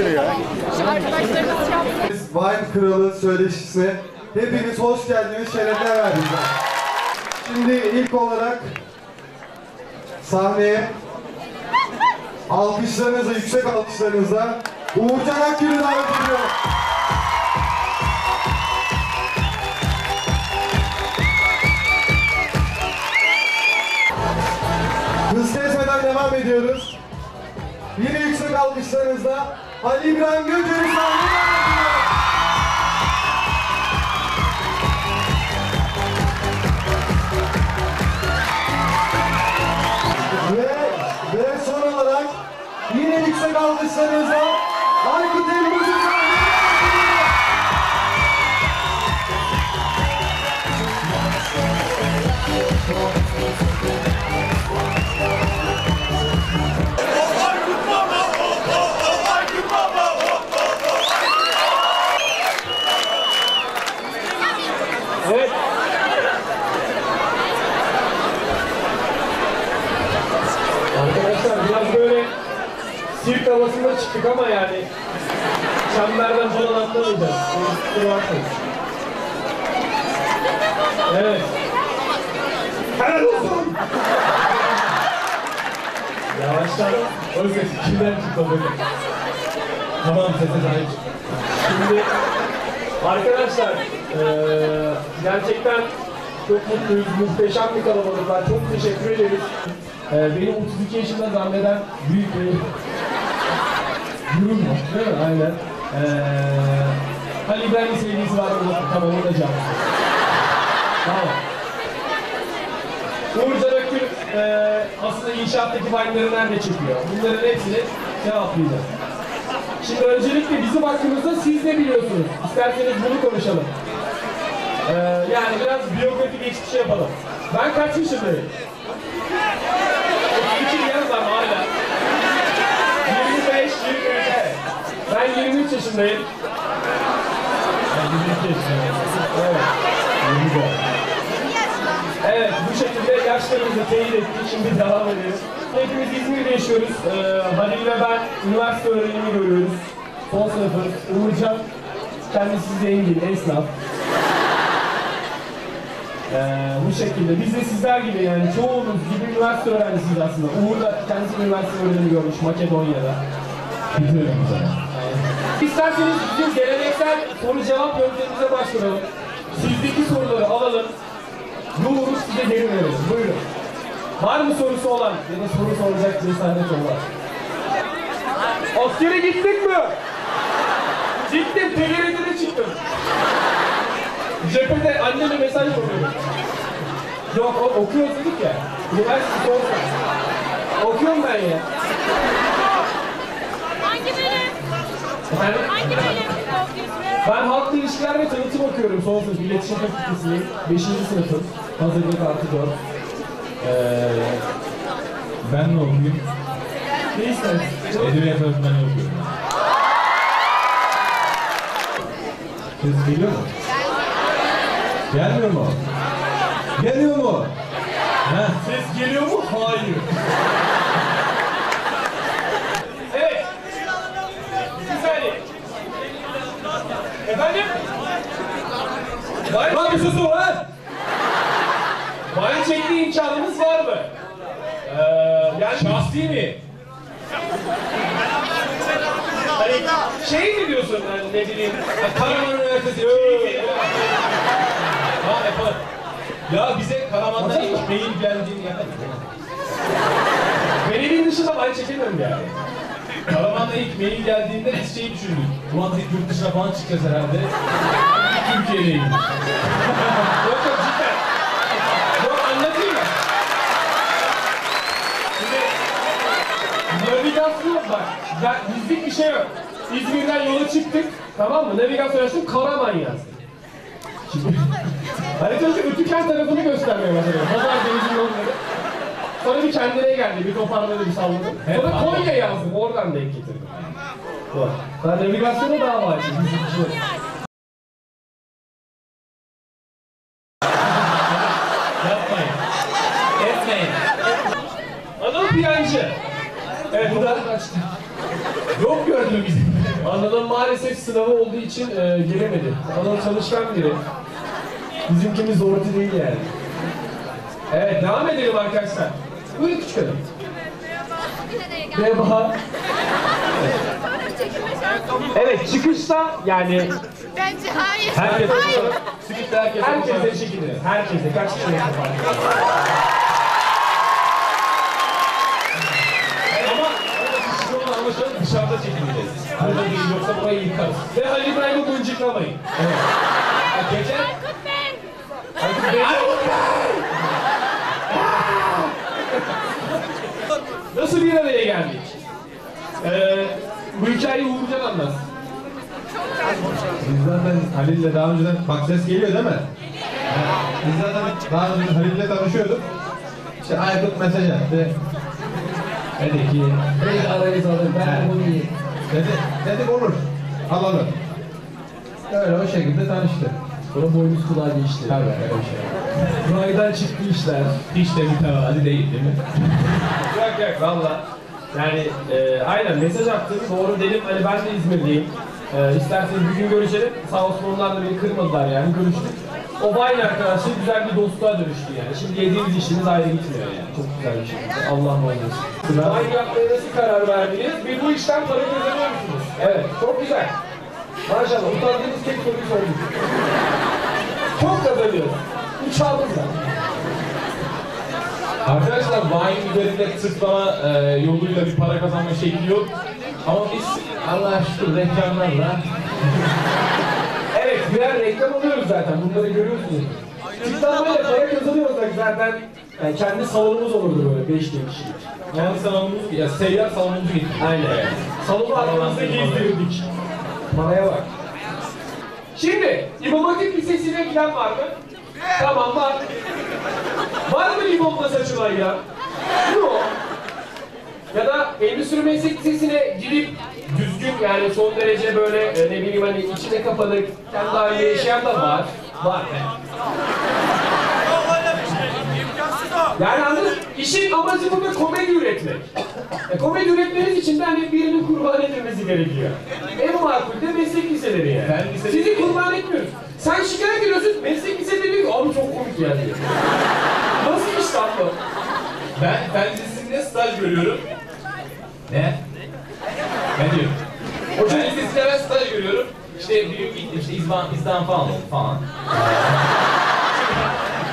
Şunu ya. Arkadaşlarımız yaptı. Wine Kralı söyleşisine hepiniz hoş geldiniz, şerefler verdiniz. Şimdi ilk olarak sahneye alkışlarınızla, yüksek alkışlarınızla Uğurcan Akgül'ü davet ediyorum. Hız kesmeden devam ediyoruz. Yine yüksek alkışlarınızla Ali İbrahim Gökçen'i sahneye. Ve, son olarak yine yüksek alkışlarınızla Aykut Elmas'ı havasında çıktık ama yani çemberden falan atlamayacağız. Evet. Helal olsun. Yavaştan Özgeç kimden çıktı o böyle? Tamam sese sahip. Şimdi arkadaşlar eee gerçekten çok mutluyuz. Muhteşem bir kalabalıklar. Çok teşekkür ederiz. Eee benim 32 yaşında zanneden büyük bir durum var. Değil mi? Aynen. Eee Ali İbrahim'in sevgilisi var. Tamam o da canlı. Tamam. Uğurcan Akgül eee aslında inşaattaki vine'ları nerede çekiyor? Bunların hepsini cevaplayacağız. Şimdi öncelikle bizim hakkımızda siz ne biliyorsunuz? İsterseniz bunu konuşalım. Ee, yani biraz biyografi geçmişi yapalım. Ben kaç yaşındayım? 32 yaz ama hala. 25, 23, evet. Ben 23 yaşındayım. Ben 22 yaşındayım. Evet. 24. Evet, bu şekilde yaşlarımızı teyit ettik. Şimdi devam edelim. Hepimiz İzmir'de yaşıyoruz. Ee, Halil ve ben üniversite öğrenimi görüyoruz. Son sınıfız. Uğurcan kendisi zengin, esnaf. Ee, bu şekilde. Biz de sizler gibi yani çoğunuz gibi üniversite öğrencisiyiz aslında. Uğur da kendisi üniversite öğrenimi görmüş Makedonya'da. İsterseniz bizim geleneksel soru cevap yöntemimize başlayalım. Sizdeki soruları alalım. Doğru size geri verelim. Buyurun. Var mı sorusu olan ya da soru soracak cesaret olan? Askere gittik mi? Gittim, TGRT'de çıktım. Cephede anneme mesaj koyuyorum. Yok, o, okuyoruz dedik ya. Üniversite son Okuyorum ben ya. Hangi bölüm? Efendim? Hangi okuyorsunuz? Ben halkla ilişkiler ve tanıtım okuyorum son sınıf. İletişim Fakültesiyim. Beşinci sınıfım. Hazırlık artı dört. Ee, Ben ne okuyayım? ne istersin? Edebiyat öğretmeni okuyorum. Ses geliyor mu? Gelmiyor mu? Geliyor mu? Ha? Ses geliyor mu? Hayır. evet. Bir saniye. Efendim? Bayram Lan bir susun lan! Bayram çekme imkanımız var mı? Ee, yani Şahsi mi? hani şey mi diyorsun hani ne bileyim Karaman Üniversitesi. Yapalım. Ya bize Karaman'dan ilk mail geldiğini yapalım. benim dışında bayram çekemiyorum yani. Karaman'dan ilk mail geldiğinde biz şeyi düşündük. Ulan yurt dışına falan çıkacağız herhalde. Türkiye'deyim. Yok yok cidden. Yok anlatayım mı? Şimdi navigasyon bak. Ben, bizlik bir şey yok. İzmir'den yola çıktık. Tamam mı? Navigasyon açtım. Karaman yazdım. Şimdi haritanın Ötüken tarafını göstermeye başladı. Pazar denizin onları. Sonra bir kendine geldi. Bir toparladı bir salladı. Sonra Konya yazdım. Oradan denk getirdim. Bu. Ben navigasyona daha var. Bizlik bir şey yok. Yapmayın. Etmeyin. Anıl Piyancı. Evet bu da Yok gördüm bizi. Anıl'ın maalesef sınavı olduğu için e, gelemedi. Anıl çalışkan biri. Bizimkimiz orta değil yani. Evet devam edelim arkadaşlar. Buyurun küçük hanım. Merhaba. Evet çıkışta yani Bence hayır. herkes Hayır. Sıkışta herkes herkese çekilir. Herkese kaç kişi yapar? Dışarıda çekileceğiz. Burada değil yoksa burayı yıkarız. Ve Halil İbrahim'i mıncıklamayın. Evet. Geçen Aykut Bey. Aykut Bey. Nasıl bir araya geldik? Ee, bu hikayeyi Uğurcan anlat. Biz zaten Halil'le daha önceden, bak ses geliyor değil mi? Biz zaten daha önce Halil'le tanışıyorduk. İşte Aykut mesaj attı. Dedi ki, Beni arayız alın, ben bunu yiyeyim. dedi, dedik olur, alalım. Öyle o şekilde tanıştık. Sonra boynuz kulağa geçti. Tabii öyle bir şey. Raydan çıktı işler. hiç de mütevazi değil değil mi? Yok yok valla. Yani e, aynen mesaj attım doğru dedim hani ben de İzmir'deyim. E, isterseniz bir gün görüşelim. Sağ olsun onlar da beni kırmadılar yani görüştük. O aynı arkadaşlık güzel bir dostluğa dönüştü yani. Şimdi yediğimiz işimiz ayrı gitmiyor yani. Çok güzel bir şey. Allah razı Aynı yapmaya nasıl karar verdiniz? Bir bu işten para kazanıyor musunuz? Evet çok güzel. Maşallah utandığınız tek soruyu sorduk. Çok kazanıyoruz. Uçağımızla. Arkadaşlar Vine üzerinde tıklama e, yoluyla bir para kazanma şekli yok. Ama biz Allah şükür reklamlarla birer reklam alıyoruz zaten. Bunları görüyorsunuz. Tıklamayla para kazanıyorsak zaten yani kendi salonumuz olurdu böyle 5 bin kişilik. kendi salonumuzu, ya seyyar salonumuzu getirdik. Aynen. Salonu arkamızda gezdirirdik. Paraya bak. Şimdi, İmam Hatip Lisesi'ne giden var mı? Tamam var. Var mı limonla saçılan ya? Yok. Ya da Endüstri Meslek Lisesi'ne gidip düzgün yani son derece böyle e, ne bileyim hani içine kapanık, kendi halinde yaşayan da var. Var be. Yani anladın İşin amacı burada komedi üretmek. E, komedi üretmeniz için de hani birinin kurban edilmesi gerekiyor. En makul de meslek liseleri yani. Ben lise- Sizi kurban etmiyoruz. Sen şikayet ediyorsun, meslek liseleri diyor ki abi çok komik ya diyor. Nasıl iş lan bu? Ben fen lisesinde staj görüyorum. Ne? Ne diyor? Fen lisesinde ben staj görüyorum. İşte bir gün gittim işte izban, izdan falan oldu falan.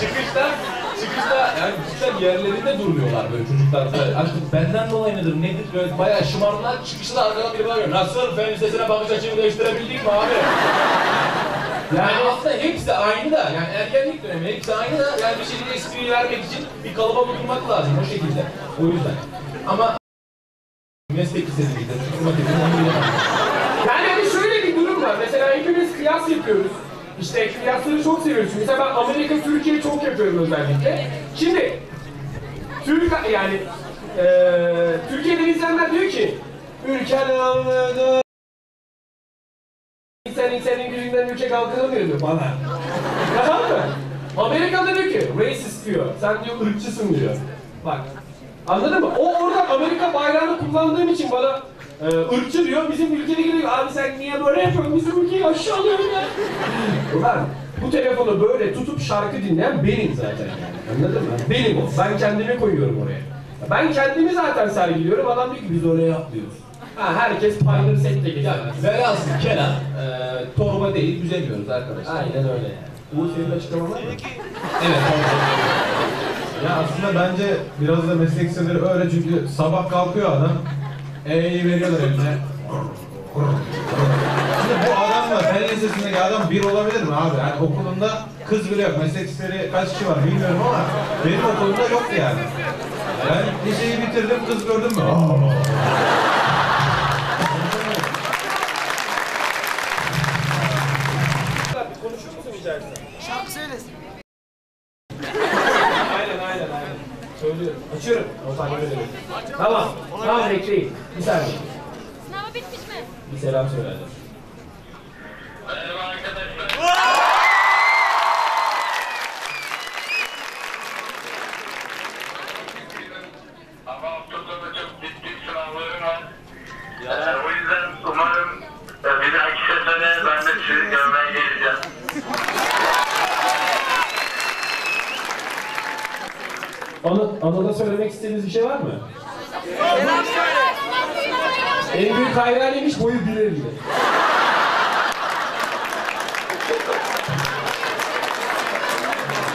çıkışta, çıkışta yani çıkışta yerlerinde durmuyorlar böyle çocuklar. Böyle, Artık benden dolayı mıdır nedir böyle bayağı şımardılar. Çıkışta da arkadan biri bağırıyor. Nasıl fen lisesine bakış açımı değiştirebildik mi abi? Yani aslında hepsi aynı da yani ergenlik dönemi hepsi aynı da yani bir şekilde espriyi vermek için bir kalıba oturmak lazım o şekilde. O yüzden. Ama meslek bilemem. Yani hani şöyle bir durum var. Mesela hepimiz kıyas yapıyoruz. İşte kıyasları çok seviyoruz. Mesela ben Amerika, Türkiye çok yapıyorum özellikle. Şimdi Türk yani eee Türkiye'den izleyenler diyor ki ülken anladı. İnsan insanın yüzünden ülke kalkınamıyor diyor bana. tamam mı? Amerika'da diyor ki racist diyor. Sen diyor ırkçısın diyor. Bak. Anladın mı? O orada Amerika bayrağını kullandığım için bana e, ırkçı diyor. Bizim ülkede geliyor. Abi sen niye böyle yapıyorsun? Bizim ülkeyi aşağılıyorsun ya. Ulan bu telefonu böyle tutup şarkı dinleyen benim zaten yani. Anladın mı? Benim o. Ben kendimi koyuyorum oraya. Ben kendimi zaten sergiliyorum. Adam diyor ki biz oraya atlıyoruz. Ha, herkes Pioneer Set'te geçiyor. Velhasıl Kenan e, torba değil düzemiyoruz arkadaşlar. Aynen öyle. Bu senin açıklaman var mı? Evet. Ya aslında bence biraz da meslek liseleri öyle çünkü sabah kalkıyor adam. E'yi veriyorlar eline. Şimdi bu adamla fen lisesindeki adam bir olabilir mi abi? Yani okulunda kız bile yok. Meslek liseleri kaç kişi var bilmiyorum ama benim okulumda yoktu yani. Ben liseyi bitirdim kız gördüm mü? Konuşur musun? Şarkı söylesin. Aynen aynen aynen. Dedim. Tamam. Tamam bekleyin. Bir saniye. Sınavı bitmiş mi? Bir selam söyle. En büyük hayranıymış boyu 1.50.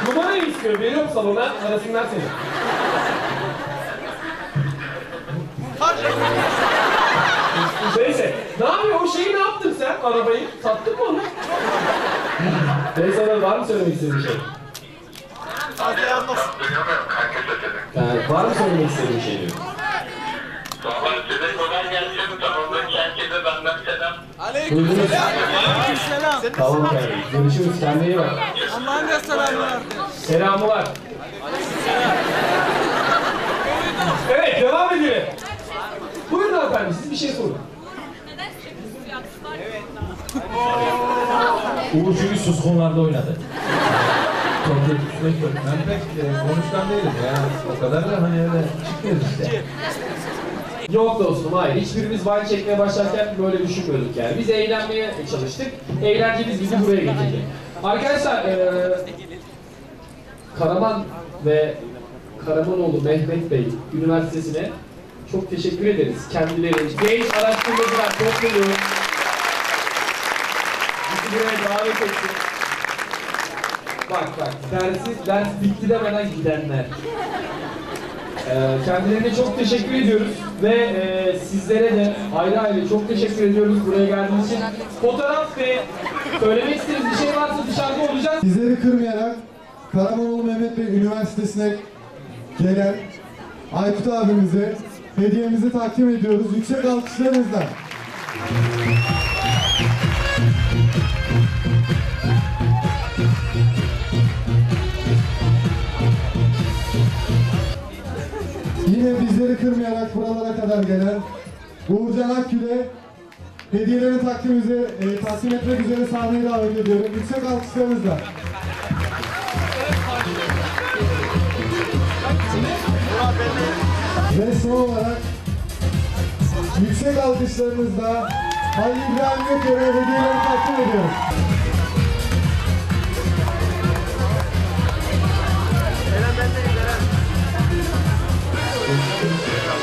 Numarayı istiyor. Veriyorum salona. Arasınlar seni. Neyse. Ne yapıyor? O şeyi ne yaptın sen? Arabayı. Sattın mı onu? Neyse var mı söylemek istediğin şey? Duyamıyorum kanka sesini. Yani var mı söylemek istediğin şey diyor. Herkese benden selam. Duydunuz. Tamam kardeşim. Görüşürüz. Kendine iyi bak. Allah'ın da selamı var. Selamı var. Evet devam edelim. Buyurun hanımefendi siz bir şey sorun. Uğur çünkü sus konularda oynadı. Ben pek e, konuşkan değilim ya. O kadar da hani öyle çıkmıyoruz işte. Yok dostum hayır. Hiçbirimiz wine çekmeye başlarken böyle düşünmüyorduk yani. Biz eğlenmeye çalıştık. Eğlencemiz bizi buraya getirdi. Arkadaşlar eee Karaman ve Karamanoğlu Mehmet Bey Üniversitesi'ne çok teşekkür ederiz. Kendileri genç araştırmacılar topluluğu bizi buraya davet etti. Bak bak dersi, ders bitti demeden gidenler. Ee, kendilerine çok teşekkür ediyoruz ve e, sizlere de ayrı ayrı çok teşekkür ediyoruz buraya geldiğiniz için. Fotoğraf ve söylemek istediğiniz bir şey varsa dışarıda olacağız. Bizleri kırmayarak Karamanoğlu Mehmet Bey Üniversitesi'ne gelen Aykut abimize hediyemizi takdim ediyoruz. Yüksek alkışlarınızla. Yine bizleri kırmayarak buralara kadar gelen Uğurcan Akgül'e hediyelerini takdim, üzere, e, takdim etmek üzere sahneye davet ediyorum. Yüksek alkışlarınızla. Ve son olarak yüksek alkışlarınızla Halil İbrahim Gökçe'ye hediyelerini takdim ediyoruz.